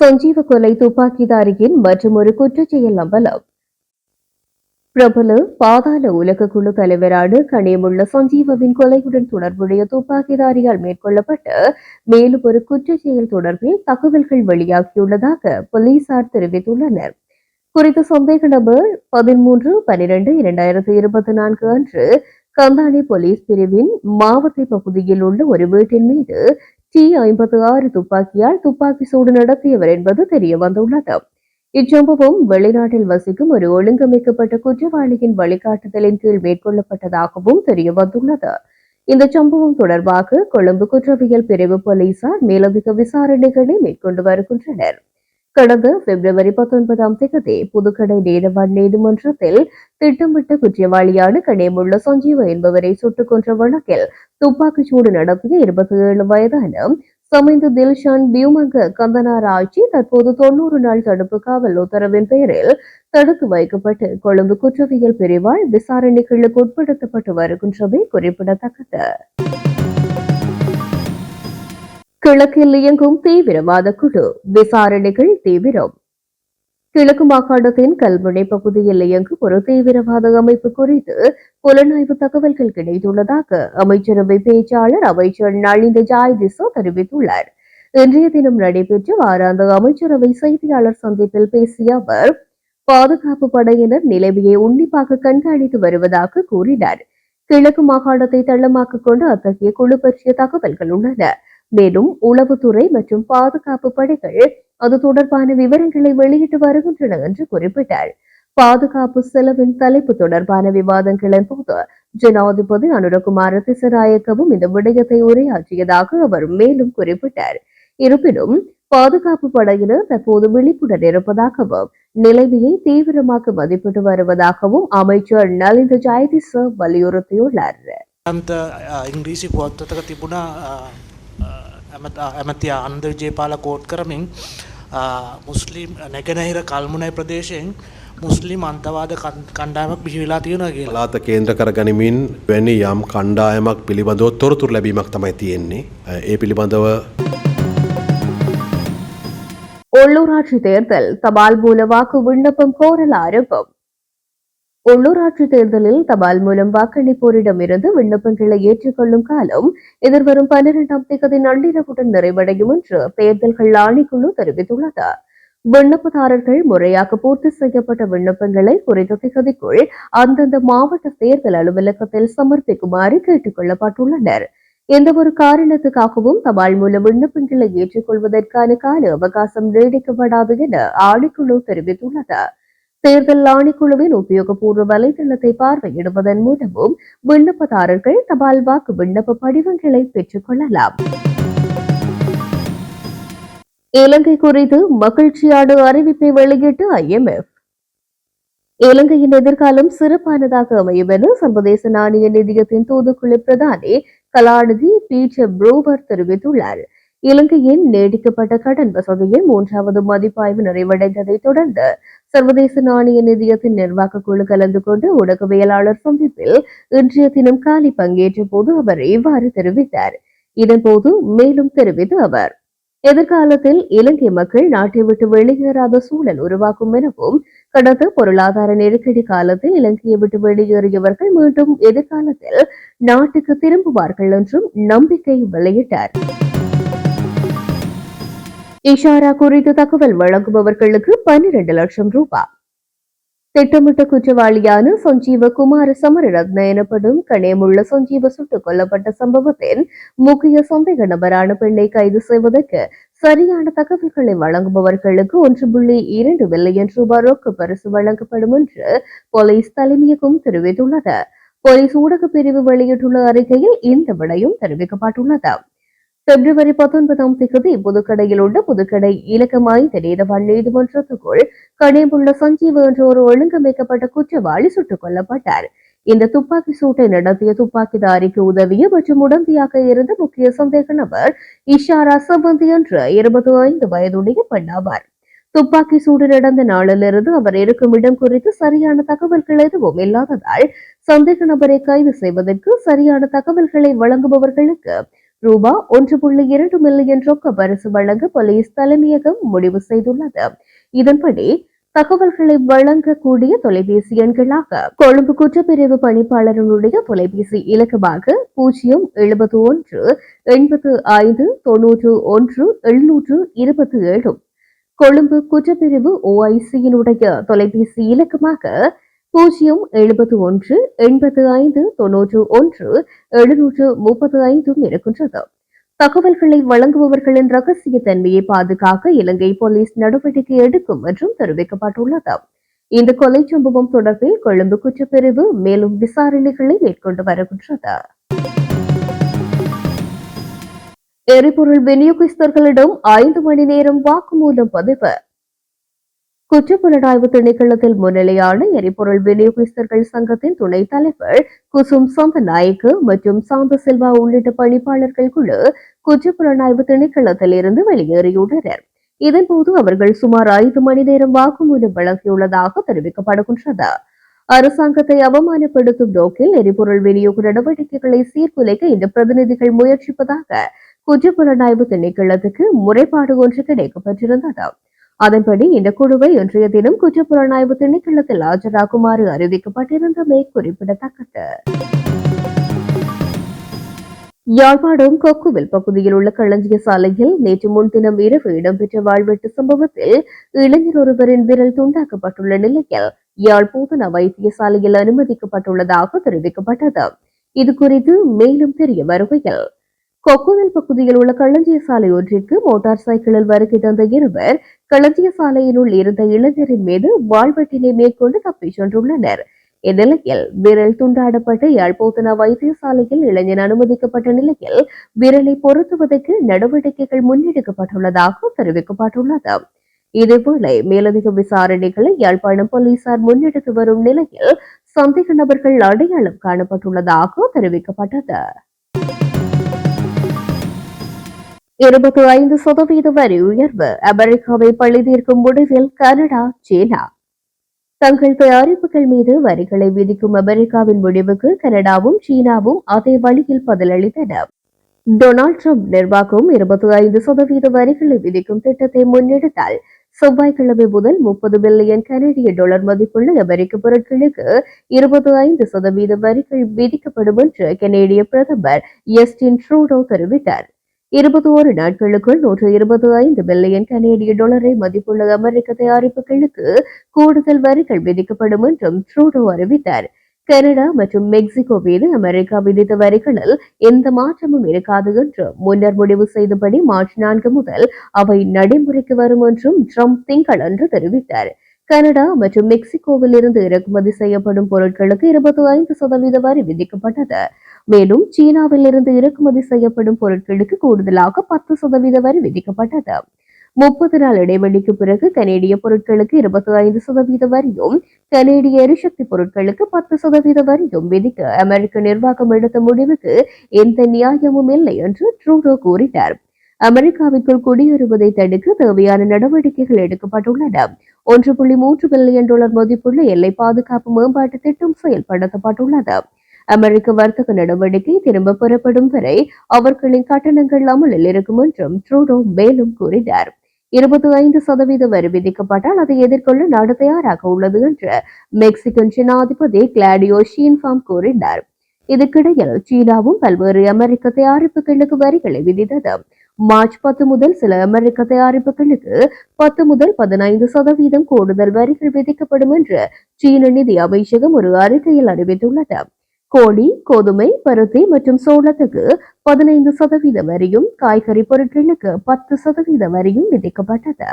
சஞ்சீவ கொலை துப்பாக்கிதாரியின் மற்றும் ஒரு குற்றச்செயல் அம்பலம். பிரபல பாதாள உலக குழு தலைவரான கனியமுள்ள சஞ்சீவவின் கொலையுடன் தொடர்புடைய துப்பாக்கிதாரியால் மேற்கொள்ளப்பட்ட மேலும் ஒரு குற்றச்செயல் தொடர்பில் தகவல்கள் வெளியாகியுள்ளதாக போலீசார் தெரிவித்துள்ளனர். குறித்த சந்தேக நபர் பதிமூன்று பனிரெண்டு இரண்டாயிரத்தி இருபத்தி நான்கு அன்று கந்தானி போலீஸ் பிரிவின் மாவத்தை பகுதியில் உள்ள ஒரு வீட்டின் மீது டி ஐம்பத்து ஆறு துப்பாக்கியால் துப்பாக்கி சூடு நடத்தியவர் என்பது தெரிய வந்துள்ளது இச்சம்பவம் வெளிநாட்டில் வசிக்கும் ஒரு ஒழுங்கமைக்கப்பட்ட குற்றவாளியின் வழிகாட்டுதலின் கீழ் மேற்கொள்ளப்பட்டதாகவும் தெரிய வந்துள்ளது இந்த சம்பவம் தொடர்பாக கொழும்பு குற்றவியல் பிரிவு போலீசார் மேலதிக விசாரணைகளை மேற்கொண்டு வருகின்றனர். கடந்த பிப்ரவரி பத்தொன்பதாம் தேதி புதுக்கடை நீதவான் நீதிமன்றத்தில் திட்டமிட்ட குற்றவாளியான கனேமுள்ள சஞ்சீவ என்பவரை சுட்டுக் கொன்ற வழக்கில் துப்பாக்கிச் சூடு நடத்திய இருபத்தி ஏழு வயதான சமைந்த தில்ஷான் பியூமங்க கந்தனார் ஆட்சி தற்போது தொன்னூறு நாள் தடுப்பு காவல் உத்தரவின் பெயரில் தடுத்து வைக்கப்பட்டு கொழும்பு குற்றவியல் பிரிவால் விசாரணைகளுக்கு உட்படுத்தப்பட்டு வருகின்றமை குறிப்பிடத்தக்கது. கிழக்கில் இயங்கும் தீவிரவாத குழு விசாரணைகள் தீவிரம். கிழக்கு மாகாணத்தின் கல்முனை பகுதியில் இயங்கும் ஒரு தீவிரவாத அமைப்பு குறித்து புலனாய்வு தகவல்கள் கிடைத்துள்ளதாக அமைச்சரவை பேச்சாளர் அமைச்சர் நளிந்த ஜாய்திசோ தெரிவித்துள்ளார். இன்றைய தினம் நடைபெற்ற வாராந்த அமைச்சரவை செய்தியாளர் சந்திப்பில் பேசிய அவர் பாதுகாப்பு படையினர் நிலைமையை உன்னிப்பாக கண்காணித்து வருவதாக கூறினார். கிழக்கு மாகாணத்தை தள்ளமாக கொண்டு அத்தகைய குழு பற்றிய தகவல்கள் உள்ளன. மேலும் உளவுத்துறை மற்றும் பாதுகாப்பு படைகள் அது தொடர்பான விவரங்களை வெளியிட்டு வருகின்றன என்று குறிப்பிட்டார். பாதுகாப்பு செலவின் தலைப்பு தொடர்பான விவாதங்களின் போது ஜனாதிபதி அனுரகுமார திசநாயக்கவும் இந்த விடயத்தை உரையாற்றியதாக அவர் மேலும் குறிப்பிட்டார். இருப்பினும் பாதுகாப்பு படையினர் தற்போது விழிப்புடன் இருப்பதாகவும் நிலைமையை தீவிரமாக மதிப்பிட்டு வருவதாகவும் அமைச்சர் நலிந்த ஜாயதிச வலியுறுத்தியுள்ளார். අන්ත ඉංග්‍රීසි පුවත්වතක තිබුණා ඇමති අන්ද විජේපාල කෝට් කරමින් මුස්ලිම් නැගෙනහිර කල්මුණයි ප්‍රදේශයෙන් මුස්ලිම් අන්තවාද කණ්ඩායමක් බිහිවෙලා තියෙනවා කියලා පලාත කේන්ද්‍ර කර ගනිමින් වැනි යම් කණ්ඩායමක් පිළිබඳව තොරතුර ලැබීමක් තමයි තියෙන්නේ. ඒ පිළිබඳව உள்ளூராட்சி தேர்தல் தபால் மூல வாக்கு விண்ணப்பம் கோரல் ஆரம்பம் உள்ளூராட்சி தேர்தலில் தபால் மூலம் வாக்களிப்போரிடமிருந்து விண்ணப்பங்களை ஏற்றுக்கொள்ளும் காலம் எதிர்வரும் பன்னிரெண்டாம் தேதி நள்ளிரவுடன் நிறைவடையும் என்று தேர்தல்கள் ஆணைக்குழு தெரிவித்துள்ளது. விண்ணப்பதாரர்கள் முறையாக பூர்த்தி செய்யப்பட்ட விண்ணப்பங்களை குறித்த திகதிக்குள் அந்தந்த மாவட்ட தேர்தல் அலுவலகத்தில் சமர்ப்பிக்குமாறு கேட்டுக் கொள்ளப்பட்டுள்ளனர். எந்த ஒரு காரணத்துக்காகவும் தபால் மூலம் விண்ணப்பங்களை ஏற்றுக்கொள்வதற்கான கால அவகாசம் நீடிக்கப்படாது என ஆணைக்குழு தெரிவித்துள்ளது. தேர்தல் ஆணைக்குழுவின் உத்தியோகபூர்வ வலைதளத்தை பார்வையிடுவதன் மூலமும் விண்ணப்பதாரர்கள் தபால் வாக்கு விண்ணப்ப படிவங்களை பெற்றுக் கொள்ளலாம். இலங்கை குறித்து மகிழ்ச்சியான அறிவிப்பை வெளியிட்டு ஐஎம்எஃப் இலங்கையின் எதிர்காலம் சிறப்பானதாக அமையும் என சர்வதேச நாணய நிதியத்தின் தூதுக்குழு பிரதானி கலாநிதி பீட்டர் புரூவர் தெரிவித்துள்ளார். இலங்கையின் நீடிக்கப்பட்ட கடன் வசதியின் மூன்றாவது மதிப்பாய்வு நிறைவடைந்ததை தொடர்ந்து சர்வதேச நாணய நிதியத்தின் நிர்வாக குழு கலந்து கொண்டு ஊடகவியலாளர் சந்திப்பில் இன்றைய தினம் காலி பங்கேற்ற போது அவர் இவ்வாறு தெரிவித்தார். இதன்போது மேலும் தெரிவித்த அவர் எதிர்காலத்தில் இலங்கை மக்கள் நாட்டை விட்டு வெளியேறாத சூழல் உருவாக்கும் எனவும் கடந்த பொருளாதார நெருக்கடி காலத்தில் இலங்கையை விட்டு வெளியேறியவர்கள் மீண்டும் எதிர்காலத்தில் நாட்டுக்கு திரும்புவார்கள் என்றும் நம்பிக்கை வெளியிட்டார். இஷாரா குறித்து தகவல் வழங்குபவர்களுக்கு பன்னிரண்டு லட்சம் ரூபாய். திட்டமிட்ட குற்றவாளியான சஞ்சீவ குமார சமரரத்ன எனப்படும் கணேமுள்ள சஞ்சீவ சுட்டுக் கொல்லப்பட்ட சம்பவத்தின் முக்கிய சந்தேக நபரான பெண்ணை கைது செய்வதற்கு சரியான தகவல்களை வழங்குபவர்களுக்கு ஒன்று புள்ளி இரண்டு மில்லியன் ரூபாய் ரொக்க பரிசு வழங்கப்படும் என்று போலீஸ் தலைமையகம் தெரிவித்துள்ளது. போலீஸ் ஊடக பிரிவு வெளியிட்டுள்ள அறிக்கையில் இந்த விடயம் தெரிவிக்கப்பட்டுள்ளது. பிப்ரவரி பத்தொன்பதாம் தேதி புதுக்கடையில் உள்ள புதுக்கடை இலக்கமாய் நீதவான் நீதிமன்றத்துக்குள் கணேமுள்ள சஞ்சீவ் என்ற ஒரு ஒழுங்கமைக்கப்பட்ட குற்றவாளி சுட்டுக் கொல்லப்பட்டார். இந்த துப்பாக்கி சூட்டை நடத்திய துப்பாக்கிதாரிக்கு உதவிய மற்றும் உடந்தையாக இருந்த முக்கிய சந்தேக நபர் இஷாரா சவந்தி என்ற இருபத்தி ஐந்து வயதுடைய பெண்ணாவார். துப்பாக்கி சூடு நடந்த நாளிலிருந்து அவர் இருக்கும் இடம் குறித்து சரியான தகவல்கள் எதுவும் இல்லாததால் சந்தேக நபரை கைது செய்வதற்கு சரியான தகவல்களை வழங்குபவர்களுக்கு ரூபா ஒன்று புள்ளி இரண்டு மில்லியன் ரொக்க பரிசு வழங்க போலீஸ் தலைமையகம் முடிவு செய்துள்ளது. இதன்படி தகவல்களை வழங்கக்கூடிய தொலைபேசி எண்களாக கொழும்பு குற்றப்பிரிவு பணிப்பாளருடைய தொலைபேசி இலக்கமாக பூஜ்ஜியம் எழுபத்து ஒன்று எண்பத்து ஐந்து தொன்னூற்று ஒன்று எழுநூற்று இருபத்தி ஏழு. கொழும்பு குற்றப்பிரிவு ஓஐசியினுடைய தொலைபேசி இலக்கமாக பூஜ்ஜியம் எழுபத்து ஒன்று எண்பத்து ஐந்து தொன்னூற்று ஒன்று எழுநூற்று முப்பத்து ஐந்தும் இருக்கின்றது. தகவல்களை வழங்குபவர்களின் ரகசிய தன்மையை பாதுகாக்க இலங்கை போலீஸ் நடவடிக்கை எடுக்கும் என்றும் தெரிவிக்கப்பட்டுள்ளது. இந்த கொலை சம்பவம் தொடர்பில் கொழும்பு குற்றப்பிரிவு மேலும் விசாரணைகளை மேற்கொண்டு வருகின்றது. எரிபொருள் விநியோகஸ்தர்களிடம் ஐந்து மணி நேரம் வாக்குமூலம் பதிவு குற்றப்புலனாய்வு திணைக்களத்தில் முன்னிலையான எரிபொருள் விநியோகஸ்தர்கள் சங்கத்தின் துணைத் தலைவர் குசும் சந்தநாயக்கு மற்றும் சாந்த செல்வா உள்ளிட்ட பணிப்பாளர்கள் குழு குற்றப்புலனாய்வு திணைக்களத்தில் இருந்து வெளியேறியுள்ளனர். இதன்போது அவர்கள் சுமார் ஐந்து மணி நேரம் வாக்குமூலம் வழங்கியுள்ளதாக தெரிவிக்கப்படுகின்றது. அரசாங்கத்தை அவமானப்படுத்தும் நோக்கில் எரிபொருள் விநியோக நடவடிக்கைகளை சீர்குலைக்க இந்த பிரதிநிதிகள் முயற்சிப்பதாக குற்றப்புலனாய்வு திணைக்களத்துக்கு முறைப்பாடு ஒன்று கிடைக்கப்பட்டிருந்தது. அதன்படி இந்த குழுவை இன்றைய தினம் குற்றப்புலனாய்வு திணைக்களத்தில் ஆஜராகுமாறு அறிவிக்கப்பட்டிருந்தமை குறிப்பிடத்தக்கது. யாழ்ப்பாணம் கொக்குவில் பகுதியில் உள்ள களஞ்சிய சாலையில் நேற்று முன்தினம் இரவு இடம்பெற்ற வாழ்வெட்டு சம்பவத்தில் இளைஞர் ஒருவரின் விரல் துண்டாக்கப்பட்டுள்ள நிலையில் யாழ் போதனா வைத்தியசாலையில் அனுமதிக்கப்பட்டுள்ளதாக தெரிவிக்கப்பட்டது. இது குறித்து மேலும் தெரிய வருகையில் கொக்குதல் பகுதியில் உள்ள களஞ்சிய சாலை ஒன்றிற்கு மோட்டார் சைக்கிளில் வருகை தந்த இருவர் களஞ்சிய சாலையினுள் இருந்த இளைஞரின் மீது வாழ்வெட்டினை மேற்கொண்டு தப்பிச் சென்றுள்ளனர். இந்நிலையில் விரல் துண்டாடப்பட்டு யாழ்ப்பாண வைத்தியசாலையில் இளைஞன் அனுமதிக்கப்பட்ட நிலையில் விரலை பொருத்துவதற்கு நடவடிக்கைகள் முன்னெடுக்கப்பட்டுள்ளதாக தெரிவிக்கப்பட்டுள்ளது. இதேவேளை மேலதிக விசாரணைகளை யாழ்ப்பாணம் போலீசார் முன்னெடுத்து வரும் நிலையில் சந்தேக நபர்கள் அடையாளம் காணப்பட்டுள்ளதாக தெரிவிக்கப்பட்டது. இருபத்தி ஐந்து சதவீத வரி உயர்வு அமெரிக்காவை பழி தீர்க்கும் முடிவில் கனடா சீனா. தங்கள் தயாரிப்புகள் மீது வரிகளை விதிக்கும் அமெரிக்காவின் முடிவுக்கு கனடாவும் சீனாவும் அதே வழியில் பதிலளித்தன. டொனால்ட் ட்ரம்ப் நிர்வாகம் இருபத்தி ஐந்து சதவீத வரிகளை விதிக்கும் திட்டத்தை முன்னெடுத்தால் செவ்வாய்க்கிழமை முதல் முப்பது பில்லியன் கனடிய டாலர் மதிப்புள்ள அமெரிக்க பொருட்களுக்கு இருபத்தி ஐந்து சதவீத வரிகள் விதிக்கப்படும் என்று கனேடிய பிரதமர் எஸ்டின் ட்ரூடோ தெரிவித்தார். இருபத்தி ஒரு நாட்களுக்குள் நூற்று இருபத்தி ஐந்து பில்லியன் கனேடிய டாலரை மதிப்புள்ள அமெரிக்க தயாரிப்புகளுக்கு கூடுதல் வரிகள் விதிக்கப்படும் என்றும் ட்ரூடோ அறிவித்தார். கனடா மற்றும் மெக்சிகோ மீது அமெரிக்கா விதித்த வரிகளில் எந்த மாற்றமும் இருக்காது என்று முன்னர் முடிவு செய்தபடி மார்ச் நான்கு முதல் அவை நடைமுறைக்கு வரும் என்றும் ட்ரம்ப் திங்களன்று தெரிவித்தார். கனடா மற்றும் மெக்சிகோவில் இருந்து இறக்குமதி செய்யப்படும் பொருட்களுக்கு இருபத்தி ஐந்து சதவீத வரி விதிக்கப்பட்டது. மேலும் சீனாவில் இருந்து இறக்குமதி செய்யப்படும் பொருட்களுக்கு கூடுதலாக பத்து சதவீத வரி விதிக்கப்பட்டது. முப்பது நாள் இடைவெளிக்கு பிறகு கனேடிய பொருட்களுக்கு இருபத்தி ஐந்து சதவீத வரியும் கனேடிய எரிசக்தி பொருட்களுக்கு பத்து சதவீத வரியும் விதிக்க அமெரிக்க நிர்வாகம் எடுத்த முடிவுக்கு எந்த நியாயமும் இல்லை என்று ட்ரூடோ கூறினார் அமெரிக்காவிற்குள் குடியேறுவதை தடுக்க தேவையான நடவடிக்கைகள் எடுக்கப்பட்டுள்ளன. ஒன்று புள்ளி மூன்று பில்லியன் டாலர் மதிப்புள்ள எல்லை பாதுகாப்பு மேம்பாட்டு திட்டம் செயல்படுத்தப்பட்டுள்ளது. அமெரிக்க வர்த்தக நடவடிக்கை திரும்ப பெறப்படும் வரை அவர்களின் கட்டணங்கள் அமலில் இருக்கும் என்றும் ட்ரூடோ மேலும் கூறினார். இருபத்தி ஐந்து சதவீத வரி விதிக்கப்பட்டால் அதை எதிர்கொள்ள நாடு தயாராக உள்ளது என்று மெக்சிகன் ஜனாதிபதி கிளாடியோ ஷீன்ஃபாம் கூறினார். இதற்கிடையில் சீனாவும் பல்வேறு அமெரிக்க தயாரிப்புகளுக்கு வரிகளை விதித்தது. மார்ச் பத்து முதல் சில அமெரிக்க தயாரிப்புகளுக்கு பத்து முதல் பதினைந்து சதவீதம் கூடுதல் வரிகள் விதிக்கப்படும் என்று சீன நிதி அமைச்சகம் ஒரு அறிக்கையில் அறிவித்துள்ளது. கோழி கோதுமை பருத்தி மற்றும் சோளத்துக்கு பதினைந்து சதவீத வரியும் காய்கறி பொருட்களுக்கு பத்து சதவீத வரியும் விதிக்கப்பட்டது.